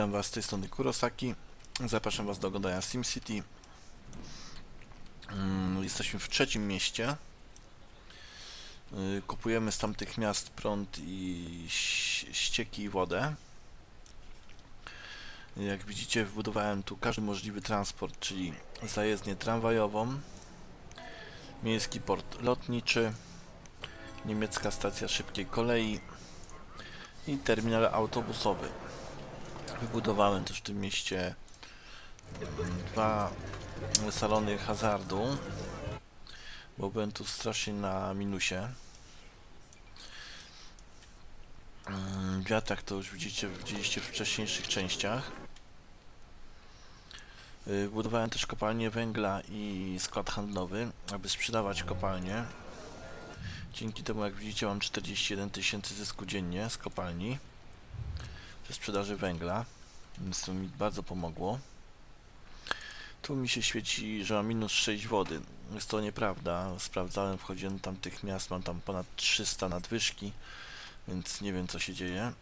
Witam Was z tej strony Kurosaki. Zapraszam Was do oglądania SimCity. Mm, Jesteśmy w trzecim mieście. Y, Kupujemy z tamtych miast prąd i ścieki i wodę. Jak widzicie, wbudowałem tu każdy możliwy transport, czyli zajezdnię tramwajową, miejski port lotniczy, niemiecka stacja szybkiej kolei i terminal autobusowy. Wybudowałem też w tym mieście mm, dwa salony hazardu, bo byłem tu strasznie na minusie. Mm, Wiatrak to już widzicie, widzieliście w wcześniejszych częściach. Y, Budowałem też kopalnię węgla i skład handlowy, aby sprzedawać kopalnię. Dzięki temu, jak widzicie, mam 41 tysięcy zysku dziennie z kopalni ze sprzedaży węgla, więc to mi bardzo pomogło. Tu mi się świeci, że mam minus 6 wody. Jest to nieprawda. Sprawdzałem, wchodziłem do tamtych miast, mam tam ponad 300 nadwyżki, więc nie wiem co się dzieje.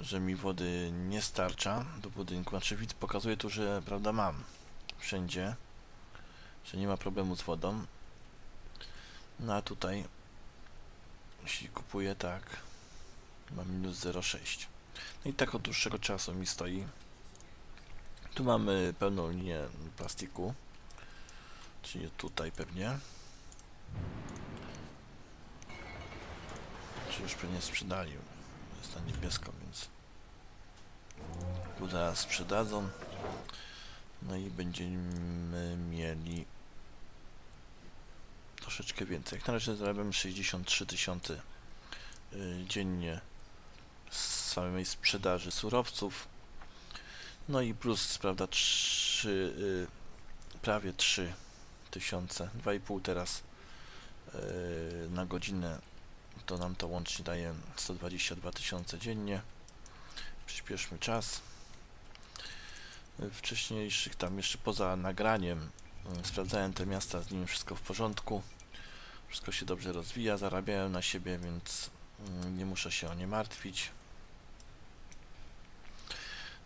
Że mi wody nie starcza do budynku. Znaczy widz pokazuje tu, że prawda mam wszędzie, że nie ma problemu z wodą. No a tutaj jeśli kupuję tak mam minus 0,6 no i tak od dłuższego czasu mi stoi. Tu mamy pełną linię plastiku. Czyli tutaj pewnie. Czy już pewnie sprzedali? Jest na niebiesko więc tu zaraz sprzedadzą. No i będziemy mieli troszeczkę więcej. Jak na razie zarabiam 63 tysiące y, dziennie z samej sprzedaży surowców. No i plus, prawda, 3, y, prawie 3 tysiące, 2,5 teraz y, na godzinę. To nam to łącznie daje 122 tysiące dziennie. Przyspieszmy czas. Wcześniejszych tam jeszcze poza nagraniem Mm, Sprawdzałem te miasta, z nimi wszystko w porządku. Wszystko się dobrze rozwija, zarabiają na siebie, więc mm, nie muszę się o nie martwić.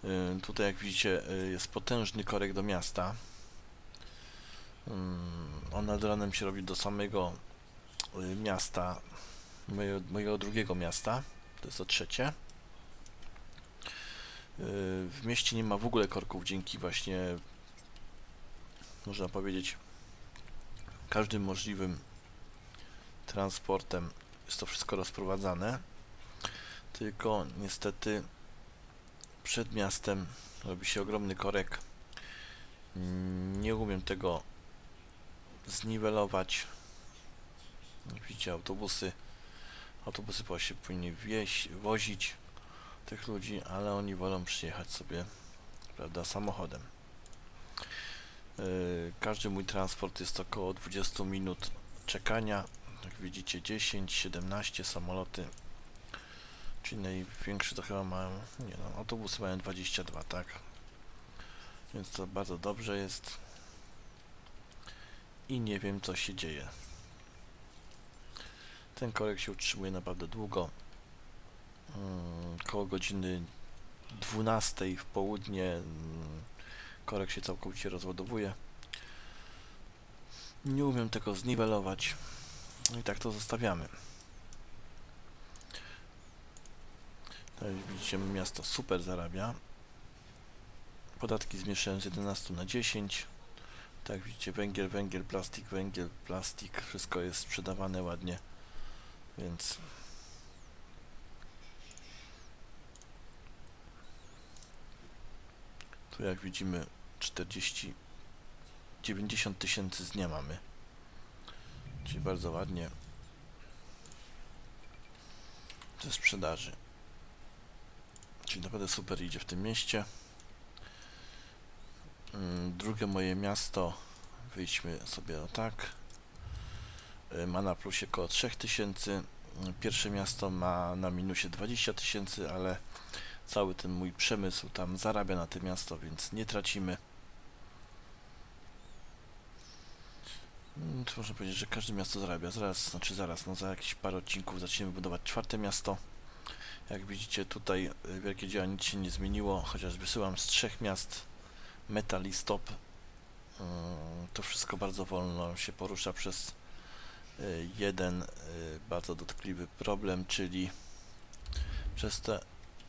Y, Tutaj jak widzicie y, jest potężny korek do miasta. Mm, On nad ranem się robi do samego y, miasta, mojego, mojego drugiego miasta, to jest to trzecie. W mieście nie ma w ogóle korków dzięki właśnie można powiedzieć, każdym możliwym transportem jest to wszystko rozprowadzane. Tylko niestety przed miastem robi się ogromny korek. Nie umiem tego zniwelować. Widzicie autobusy. Autobusy właśnie powinny wieść, wozić tych ludzi, ale oni wolą przyjechać sobie, prawda, samochodem. Yy, Każdy mój transport jest około 20 minut czekania. Jak widzicie 10, 17 samoloty. Czyli największy to chyba mają, nie no, autobusy mają 22, tak. Więc to bardzo dobrze jest. I nie wiem co się dzieje. Ten korek się utrzymuje naprawdę długo. Mm, koło godziny 12 w południe mm, korek się całkowicie rozładowuje. Nie umiem tego zniwelować. No I tak to zostawiamy. Tak jak widzicie, miasto super zarabia. Podatki zmniejszyłem z 11 na 10. Tak widzicie, węgiel, węgiel, plastik, węgiel, plastik. Wszystko jest sprzedawane ładnie. Więc Tu jak widzimy 40 90 tysięcy z dnia mamy. Czyli bardzo ładnie ze sprzedaży. Czyli naprawdę super idzie w tym mieście. Mm, Drugie moje miasto, wyjdźmy sobie o tak, y, ma na plusie około 3000. Mm, Pierwsze miasto ma na minusie 20 tysięcy, ale cały ten mój przemysł tam zarabia na tym miasto, więc nie tracimy. Mm, To można powiedzieć, że każde miasto zarabia. Zaraz, znaczy zaraz, no za jakieś parę odcinków zaczniemy budować czwarte miasto. Jak widzicie tutaj y, wielkie dzieła nic się nie zmieniło, chociaż wysyłam z trzech miast metal i stop. Mm, To wszystko bardzo wolno się porusza przez y, jeden bardzo dotkliwy problem, czyli przez te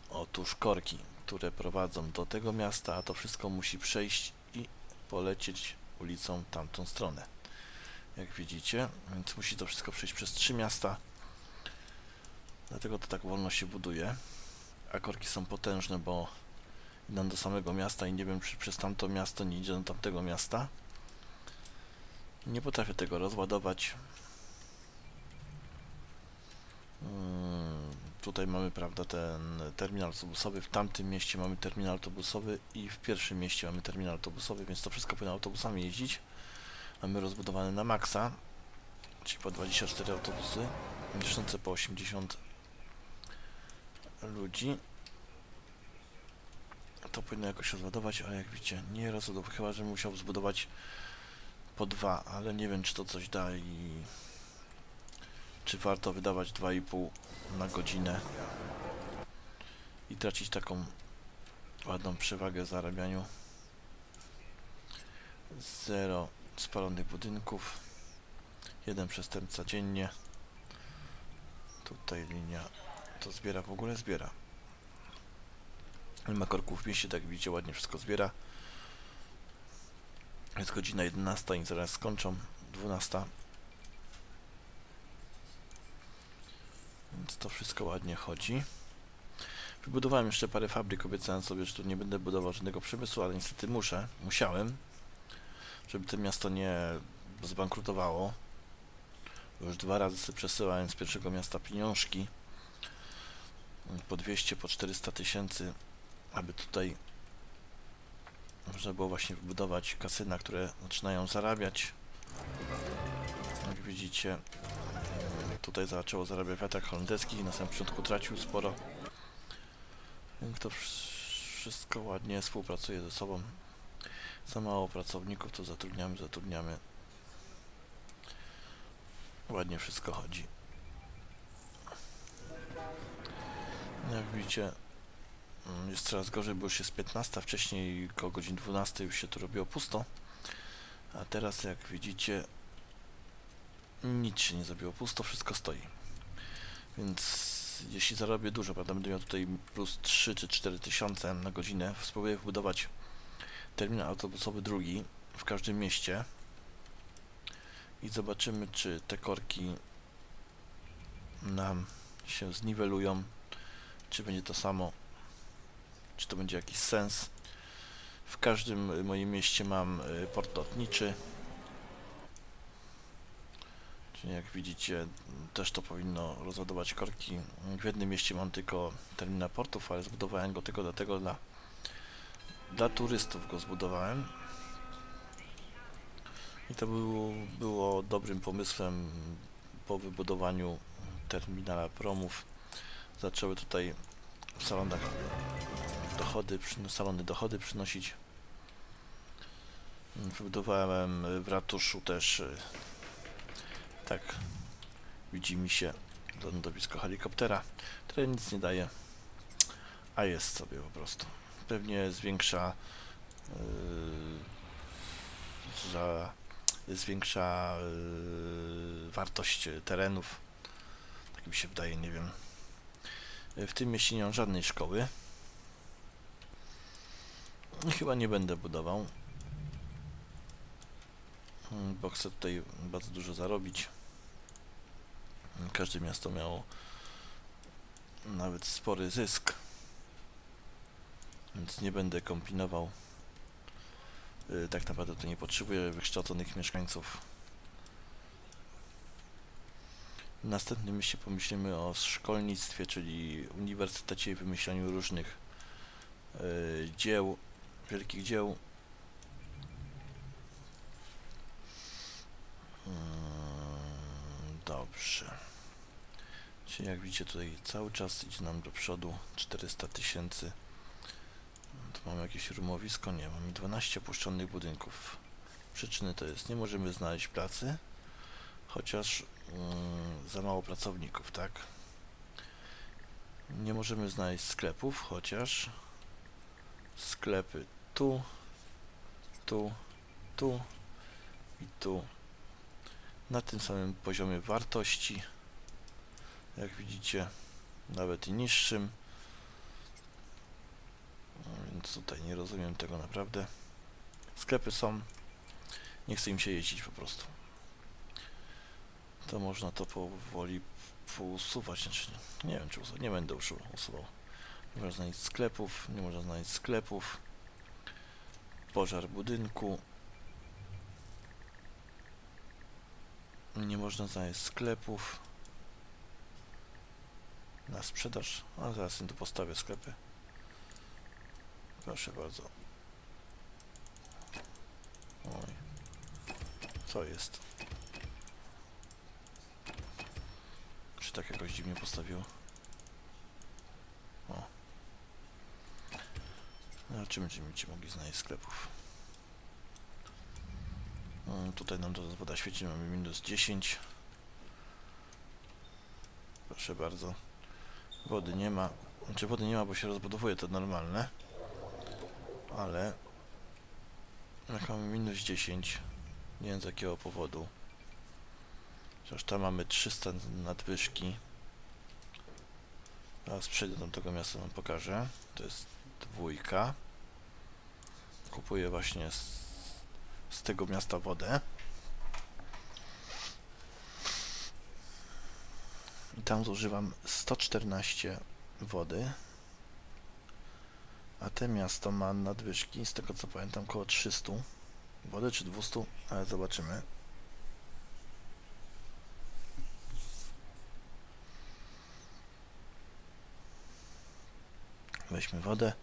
otóż korki, które prowadzą do tego miasta, a to wszystko musi przejść i polecieć ulicą tamtą stronę. Jak widzicie, więc musi to wszystko przejść przez trzy miasta. Dlatego to tak wolno się buduje. A korki są potężne, bo idą do samego miasta i nie wiem, czy przez tamto miasto nie idzie do tamtego miasta. Nie potrafię tego rozładować. Mm, Tutaj mamy, prawda, ten terminal autobusowy. W tamtym mieście mamy terminal autobusowy i w pierwszym mieście mamy terminal autobusowy, więc to wszystko powinno autobusami jeździć. Mamy rozbudowane na maksa, czyli po 24 autobusy, mieszczące po 80 ludzi. To powinno jakoś rozładować, ale jak widzicie, nie rozładował, chyba że musiał zbudować po dwa, ale nie wiem, czy to coś da i czy warto wydawać 2,5 na godzinę i tracić taką ładną przewagę w zarabianiu. Zero spalonych budynków, jeden przestępca dziennie. Tutaj linia to zbiera, w ogóle zbiera. Nie ma korków w mieście, tak widzicie, ładnie wszystko zbiera. Jest godzina 11 i zaraz skończą, 12. Więc to wszystko ładnie chodzi. Wybudowałem jeszcze parę fabryk, obiecałem sobie, że tu nie będę budował żadnego przemysłu, ale niestety muszę, musiałem, żeby to miasto nie zbankrutowało. Już dwa razy sobie przesyłałem z pierwszego miasta pieniążki po 200, po 400 tysięcy, aby tutaj można było właśnie wybudować kasyna, które zaczynają zarabiać. Jak widzicie, tutaj zaczęło zarabiać wiatrak holenderski, na samym początku tracił sporo. Więc to wsz- wszystko ładnie współpracuje ze sobą. Za mało pracowników, to zatrudniamy, zatrudniamy. Ładnie wszystko chodzi. Jak widzicie, mm, jest coraz gorzej, bo już jest 15, wcześniej koło godzin 12 już się tu robiło pusto. A teraz jak widzicie, nic się nie zrobiło pusto, wszystko stoi. Więc jeśli zarobię dużo, prawda, będę miał tutaj plus 3 czy 4 tysiące na godzinę, spróbuję wbudować terminal autobusowy drugi w każdym mieście i zobaczymy, czy te korki nam się zniwelują, czy będzie to samo, czy to będzie jakiś sens. W każdym moim mieście mam y, port lotniczy, Czyli jak widzicie, też to powinno rozładować korki. W jednym mieście mam tylko terminal portów, ale zbudowałem go tylko dlatego dla, dla turystów go zbudowałem. I to było, było dobrym pomysłem po wybudowaniu terminala promów. Zaczęły tutaj w salonach dochody, salony dochody przynosić. Wybudowałem w ratuszu też y, tak widzi mi się lądowisko helikoptera, które nic nie daje, a jest sobie po prostu. Pewnie zwiększa yy, że zwiększa yy, wartość terenów. Tak mi się wydaje, nie wiem. W tym mieście nie mam żadnej szkoły. Chyba nie będę budował. Mm, Bo chcę tutaj bardzo dużo zarobić. Każde miasto miało nawet spory zysk. Więc nie będę kombinował. Y, Tak naprawdę to nie potrzebuję wykształconych mieszkańców. Następnym mieście pomyślimy o szkolnictwie, czyli uniwersytecie i wymyślaniu różnych y, dzieł, wielkich dzieł. Mm, Dobrze. Czyli jak widzicie tutaj cały czas idzie nam do przodu 400 tysięcy. Tu mamy jakieś rumowisko? Nie, mamy 12 opuszczonych budynków. Przyczyny to jest, nie możemy znaleźć pracy, chociaż za mało pracowników, tak? Nie możemy znaleźć sklepów, chociaż sklepy tu, tu, tu i tu. Na tym samym poziomie wartości, jak widzicie, nawet i niższym. No Więc tutaj nie rozumiem tego naprawdę. Sklepy są, nie chce im się jeździć po prostu. To można to powoli pousuwać, znaczy nie, nie wiem czy usuwać, nie będę usu- usuwał. Nie można znaleźć sklepów, nie można znaleźć sklepów. Pożar budynku. Nie można znaleźć sklepów. Na sprzedaż, a zaraz tu postawię sklepy. Proszę bardzo. Oj. Co jest? Tak jakoś dziwnie postawiło? O. No, czym będziemy mogli znaleźć sklepów? Mm, tutaj nam to woda świeci, mamy minus 10. Proszę bardzo. Wody nie ma. Znaczy wody nie ma, bo się rozbudowuje, to normalne. Ale... Jak mamy minus 10, nie wiem z jakiego powodu. Chociaż tam mamy 300 nadwyżki. Teraz przejdę do tego miasta, wam pokażę. To jest dwójka. Kupuję właśnie z, z tego miasta wodę. I tam zużywam 114 wody. A te miasto ma nadwyżki, z tego co pamiętam, około 300 wody czy 200, ale zobaczymy. Weźmy wodę.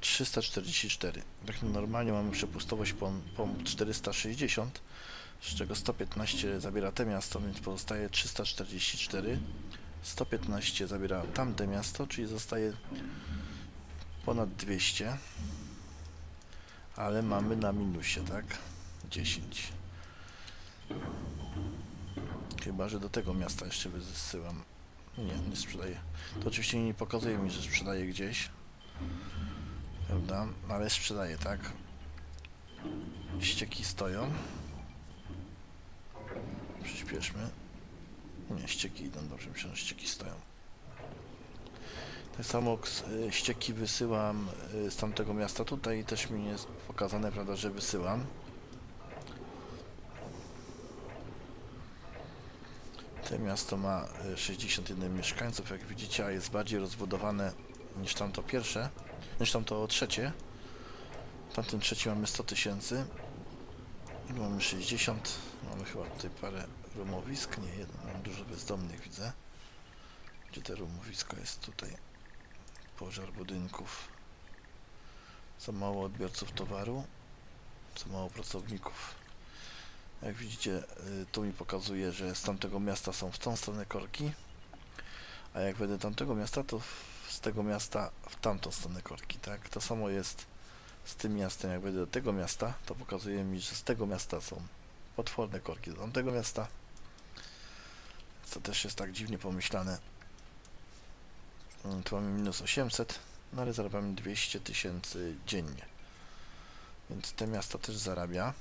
344. Tak normalnie mamy przepustowość po, po 460, z czego 115 zabiera te miasto, więc pozostaje 344. 115 zabiera tamte miasto, czyli zostaje ponad 200. Ale mamy na minusie, tak? 10. Chyba, że do tego miasta jeszcze wysyłam. Nie, nie sprzedaję. To oczywiście nie pokazuje mi, że sprzedaję gdzieś. Prawda? Ale sprzedaję, tak? Ścieki stoją. Przyspieszmy. Nie, ścieki idą dobrze, myślę, że ścieki stoją. Tak samo y, ścieki wysyłam y, z tamtego miasta tutaj też mi jest pokazane, prawda, że wysyłam. Te miasto ma y, 61 mieszkańców, jak widzicie, a jest bardziej rozbudowane niż tamto pierwsze, niż tamto trzecie. W tamtym trzecim mamy 100 tysięcy. Mamy 60. Mamy chyba tutaj parę rumowisk. Nie, jedno. Mam dużo bezdomnych, widzę. Gdzie te rumowisko jest tutaj? Pożar budynków. Za mało odbiorców towaru. Za mało pracowników. Jak widzicie, y, tu mi pokazuje, że z tamtego miasta są w tą stronę korki. A jak będę tamtego miasta, to z tego miasta w tamtą stronę korki, tak? To samo jest z tym miastem. Jak będę do tego miasta, to pokazuje mi, że z tego miasta są potworne korki do tamtego miasta. Co też jest tak dziwnie pomyślane. Mm, Tu mamy minus 800, no ale zarabiamy 200 tysięcy dziennie. Więc te miasta też zarabia.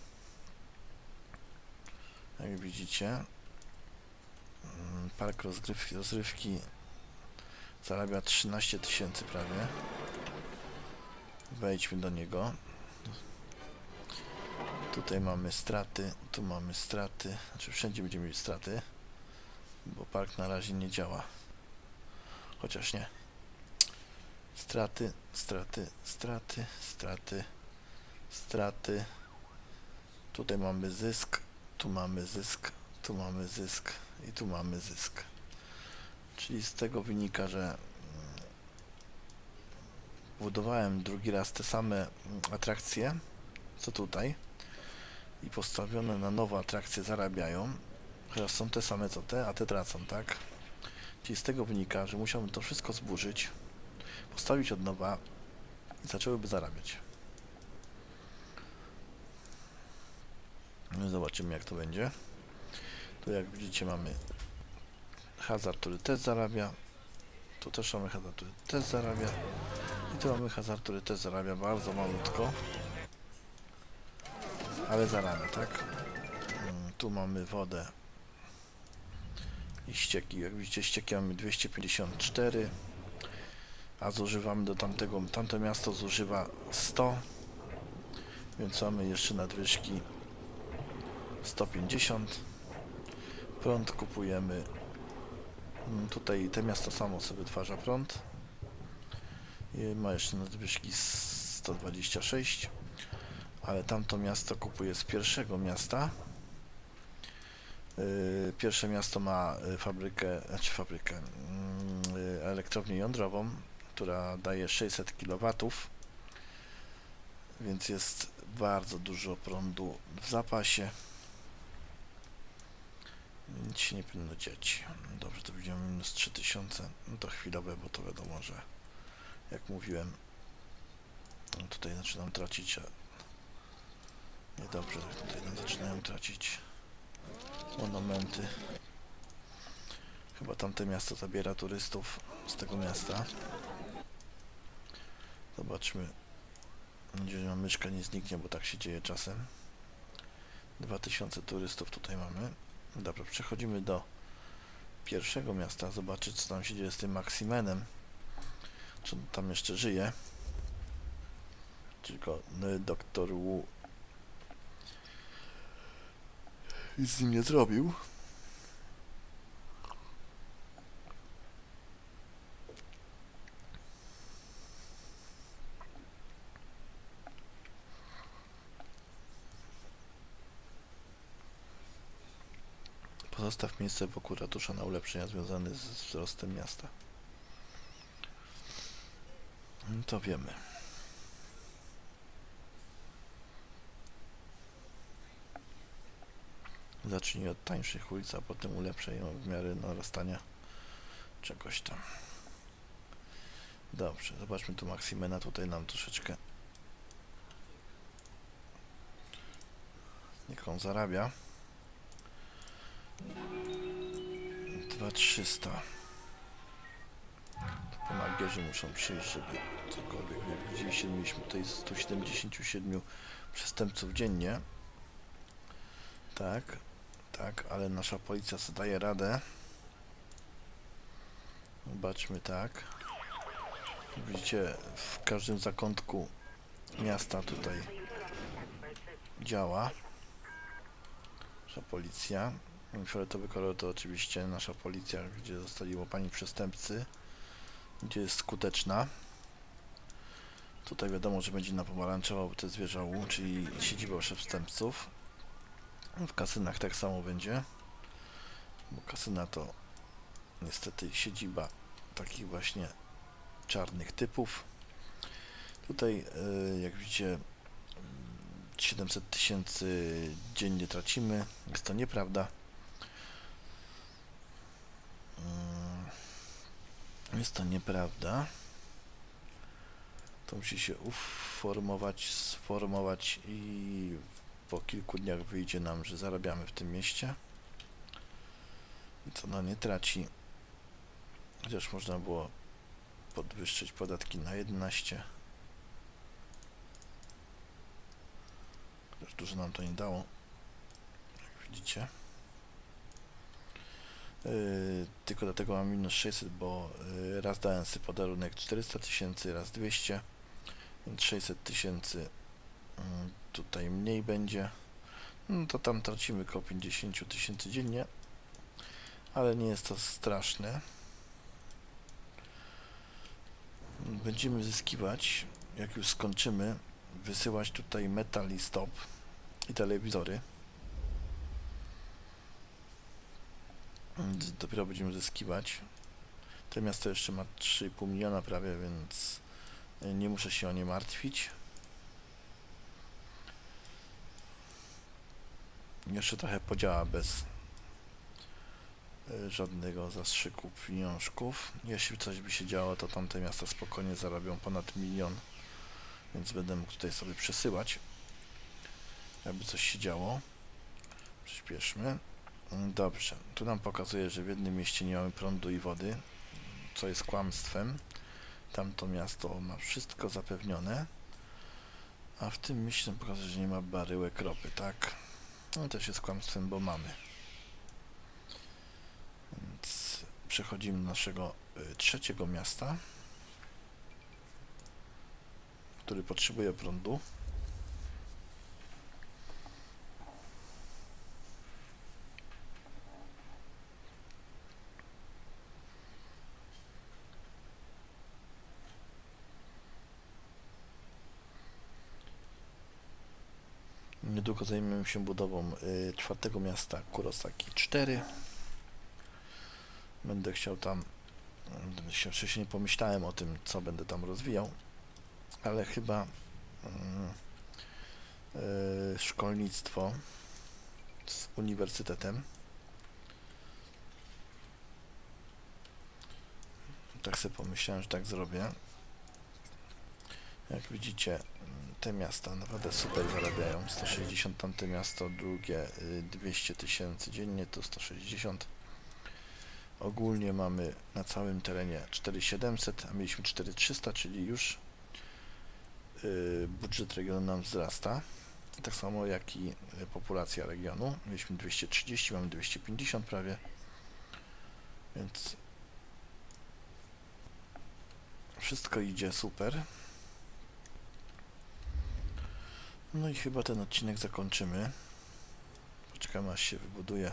Jak widzicie, mm, park rozgrywki, rozrywki zarabia 13 tysięcy prawie. Wejdźmy do niego. Tutaj mamy straty, tu mamy straty, znaczy wszędzie będziemy mieć straty, bo park na razie nie działa. Chociaż nie. Straty, straty, straty, straty, straty. Tutaj mamy zysk, tu mamy zysk, tu mamy zysk i tu mamy zysk. Czyli z tego wynika, że mm, budowałem drugi raz te same mm, atrakcje, co tutaj i postawione na nowe atrakcje zarabiają, chociaż są te same co te, a te tracą, tak? Czyli z tego wynika, że musiałbym to wszystko zburzyć, postawić od nowa i zaczęłyby zarabiać. Zobaczymy jak to będzie. Tu jak widzicie mamy hazard, który też zarabia. Tu też mamy hazard, który też zarabia. I tu mamy hazard, który też zarabia bardzo malutko. Ale zarabia, tak? Mm, Tu mamy wodę i ścieki. Jak widzicie, ścieki mamy 254, a zużywamy do tamtego, tamte miasto zużywa 100, więc mamy jeszcze nadwyżki 150. Prąd kupujemy. Mm, Tutaj te miasto samo sobie wytwarza prąd. I ma jeszcze nadwyżki 126, ale tamto miasto kupuje z pierwszego miasta. Yy, Pierwsze miasto ma y, fabrykę, znaczy fabrykę, mm, y, elektrownię jądrową, która daje 600 kW, więc jest bardzo dużo prądu w zapasie. Nic się nie powinno dziać. Dobrze, to widzimy minus 3000. No to chwilowe, bo to wiadomo, że jak mówiłem, no tutaj zaczynam tracić. a Niedobrze, tutaj nam zaczynają tracić monumenty. Chyba tamte miasto zabiera turystów z tego miasta. Zobaczmy. Mam nadzieję, myszka nie zniknie, bo tak się dzieje czasem. 2000 turystów tutaj mamy. Dobra, przechodzimy do pierwszego miasta, zobaczyć co tam się dzieje z tym Maximenem. Czy on tam jeszcze żyje? Tylko y, doktor Wu nic z nim nie zrobił. Pozostaw miejsce wokół ratusza na ulepszenia związane z wzrostem miasta. No To wiemy. Zacznij od tańszych ulic, a potem ulepszaj ją w miarę narastania czegoś tam. Dobrze, zobaczmy tu Maximena, tutaj nam troszeczkę niech on zarabia. 2300 To pomagierzy muszą przyjść, żeby cokolwiek jak widzieliście, mieliśmy tutaj 177 przestępców dziennie. Tak, tak, ale nasza policja sobie daje radę. Zobaczmy tak. Widzicie, w każdym zakątku miasta tutaj działa nasza policja. Fioletowy kolor to oczywiście nasza policja, gdzie zostali łapani przestępcy, gdzie jest skuteczna. Tutaj wiadomo, że będzie na pomarańczowo, bo to jest wieża U, czyli siedziba przestępców. W kasynach tak samo będzie, bo kasyna to niestety siedziba takich właśnie czarnych typów. Tutaj, y, jak widzicie, 700 tysięcy dziennie tracimy. Jest to nieprawda. Mm, Jest to nieprawda. To musi się uformować, sformować i po kilku dniach wyjdzie nam, że zarabiamy w tym mieście. I to no nie traci. Chociaż można było podwyższyć podatki na 11. Chociaż dużo nam to nie dało. Jak widzicie. Yy, tylko dlatego mam minus 600, bo yy, raz dałem sobie podarunek 400 tysięcy, raz 200, więc 600 tysięcy yy, tutaj mniej będzie. No to tam tracimy około 50 tysięcy dziennie, ale nie jest to straszne. Będziemy zyskiwać, jak już skończymy, wysyłać tutaj metal i stop i telewizory. Dopiero będziemy zyskiwać. To miasto jeszcze ma 3,5 miliona prawie, więc y, nie muszę się o nie martwić. Jeszcze trochę podziała bez y, żadnego zastrzyku pieniążków. Jeśli coś by się działo, to tamte miasta spokojnie zarobią ponad milion, więc będę mógł tutaj sobie przesyłać. Jakby coś się działo. Przyspieszmy. Dobrze, tu nam pokazuje, że w jednym mieście nie mamy prądu i wody. co jest kłamstwem. Tamto miasto ma wszystko zapewnione. A w tym myślę pokazać, że nie ma baryłek ropy, tak? No też jest kłamstwem, bo mamy. Więc przechodzimy do naszego y, trzeciego miasta, który potrzebuje prądu. Niedługo zajmiemy się budową y, czwartego miasta Kurosaki 4. Będę chciał tam. Się wcześniej nie pomyślałem o tym, co będę tam rozwijał, ale chyba mm, y, szkolnictwo z uniwersytetem. Tak sobie pomyślałem, że tak zrobię. Jak widzicie, te miasta naprawdę super zarabiają. 160 tamte miasto, drugie y, 200 tysięcy dziennie, to 160. Ogólnie mamy na całym terenie 4700, a mieliśmy 4300, czyli już y, budżet regionu nam wzrasta. Tak samo jak i y, populacja regionu. Mieliśmy 230, mamy 250 prawie. Więc wszystko idzie super. No i chyba ten odcinek zakończymy. Poczekamy aż się wybuduje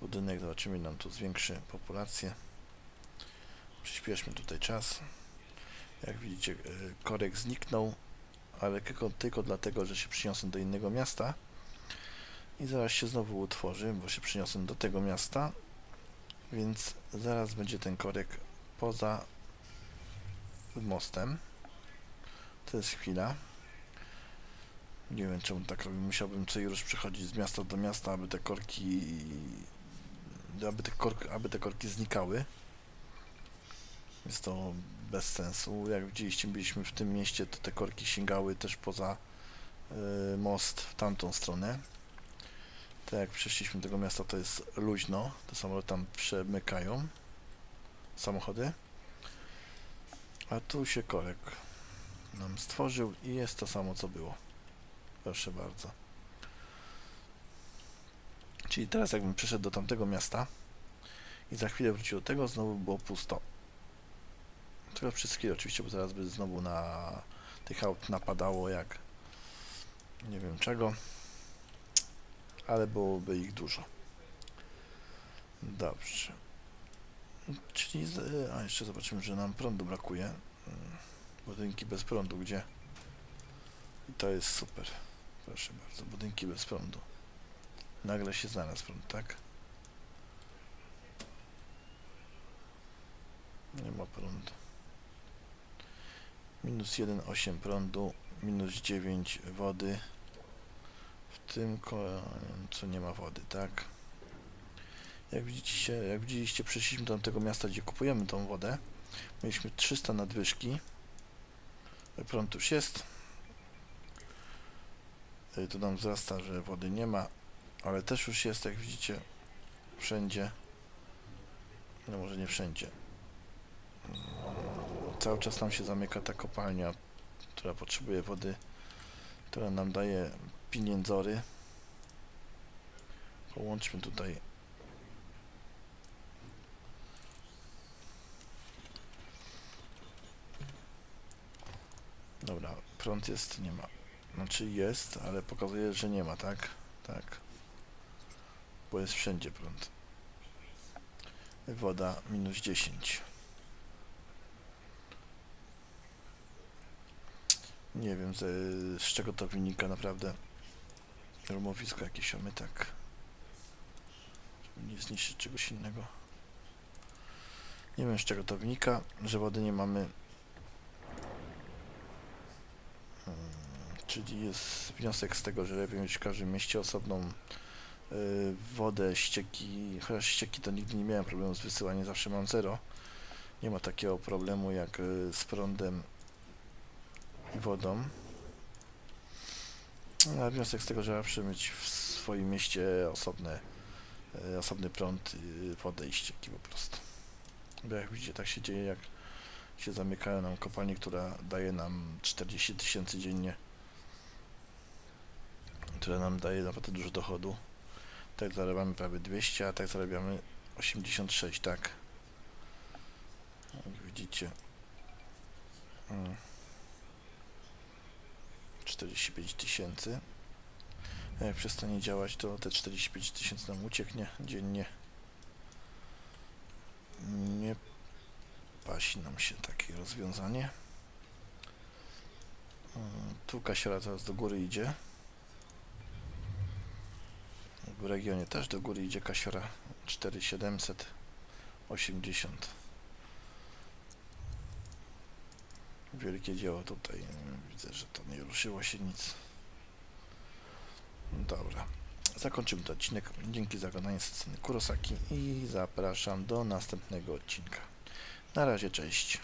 budynek, zobaczymy nam tu zwiększy populację. Przyspieszmy tutaj czas. Jak widzicie e, korek zniknął, ale tylko, tylko dlatego, że się przyniosłem do innego miasta. I zaraz się znowu utworzy, bo się przyniosłem do tego miasta. Więc zaraz będzie ten korek poza mostem. To jest chwila. Nie wiem czemu tak robię. Musiałbym co już przechodzić z miasta do miasta, aby te korki aby te, korki, aby te korki znikały. Jest to bez sensu. Jak widzieliście, byliśmy w tym mieście, to te korki sięgały też poza y, most w tamtą stronę. Tak jak przeszliśmy tego miasta, to jest luźno. Te samoloty tam przemykają. Samochody. A tu się korek nam stworzył i jest to samo co było. Proszę bardzo. Czyli teraz jakbym przeszedł do tamtego miasta i za chwilę wrócił do tego, znowu było pusto. Tylko chwilę oczywiście, bo zaraz by znowu na tych aut napadało jak nie wiem czego, ale byłoby ich dużo. Dobrze. Czyli, a jeszcze zobaczymy, że nam prądu brakuje. Mm, Budynki bez prądu, gdzie? I to jest super. Proszę bardzo, budynki bez prądu. Nagle się znalazł prąd, tak? Nie ma prądu. Minus 1,8 prądu, minus 9 wody. W tym co nie ma wody, tak? Jak widzicie, jak widzieliście, przeszliśmy do tego miasta, gdzie kupujemy tą wodę. Mieliśmy 300 nadwyżki. Prąd już jest. Tu nam wzrasta, że wody nie ma, ale też już jest, jak widzicie, wszędzie. No może nie wszędzie. Mm, Cały czas nam się zamyka ta kopalnia, która potrzebuje wody, która nam daje pieniędzory. Połączmy tutaj. Dobra, prąd jest, nie ma. Znaczy jest, ale pokazuje, że nie ma, tak? Tak. Bo jest wszędzie prąd. Woda minus 10. Nie wiem z, z czego to wynika naprawdę. Rumowisko jakieś mamy tak. Żeby nie zniszczyć czegoś innego. Nie wiem z czego to wynika, że wody nie mamy. Czyli jest wniosek z tego, że lepiej mieć w każdym mieście osobną y, wodę, ścieki, chociaż ścieki to nigdy nie miałem problemu z wysyłaniem, zawsze mam zero. Nie ma takiego problemu jak y, z prądem i wodą. A wniosek z tego, że zawsze mieć w swoim mieście osobne, y, osobny prąd, y, wodę i ścieki po prostu. Bo jak widzicie, tak się dzieje, jak się zamykają nam kopalnie, która daje nam 40 tysięcy dziennie, która nam daje naprawdę dużo dochodu. Tak zarabiamy prawie 200, a tak zarabiamy 86, tak? Jak widzicie. Mm. 45 tysięcy. A Jak przestanie działać, to te 45 tysięcy nam ucieknie dziennie. Nie pasi nam się takie rozwiązanie. Mm, Tu kasiora teraz do góry idzie. W regionie też do góry idzie kasiora 4780. Wielkie dzieło tutaj. Widzę, że to nie ruszyło się nic. Dobra. Zakończymy ten odcinek. Dzięki za oglądanie sceny Kurosaki i zapraszam do następnego odcinka. Na razie, cześć.